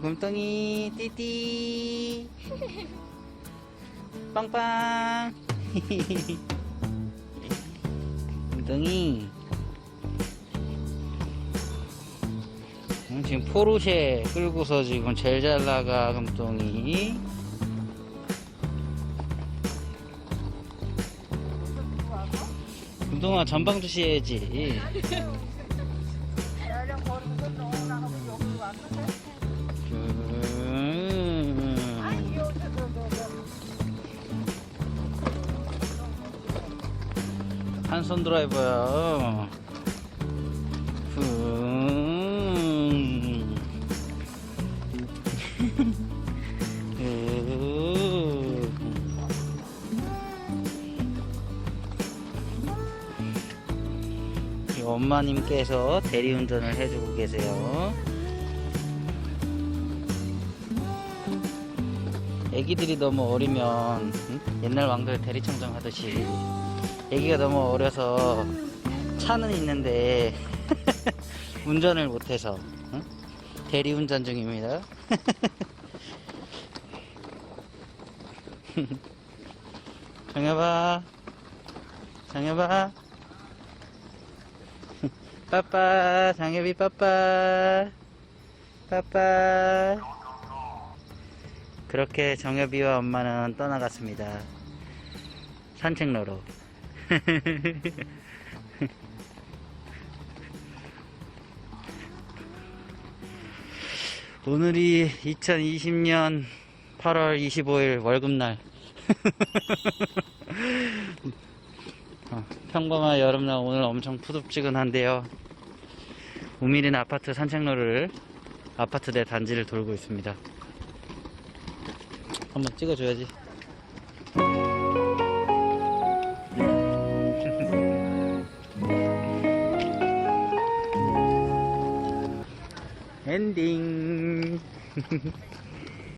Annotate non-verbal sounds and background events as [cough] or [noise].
곰덩이 띠띠. 빵빵. [laughs] 곰덩이. 음, 지금 포르쉐 끌고서 지금 제일 잘 나가 금동이. 금동아 전방 주시 해야지 [laughs] 한손 드라이버야 음. 음. 이 엄마님께서 대리운전을 해주고 계세요. 애기들이 너무 어리면 응? 옛날 왕들 대리청정 하듯이 애기가 너무 어려서 차는 있는데 [laughs] 운전을 못해서 응? 대리운전 중입니다. [laughs] 정해봐, 정해봐. [laughs] 빠빠, 장엽이 빠빠, 빠빠. 그렇게 정엽이와 엄마는 떠나갔습니다. 산책로로. [laughs] 오늘이 2020년 8월 25일 월급날. [laughs] 어, 평범한 여름날 오늘 엄청 푸득지근한데요. 우미린 아파트 산책로를 아파트 내 단지를 돌고 있습니다. 한번 찍어줘야지. 엔딩. [laughs]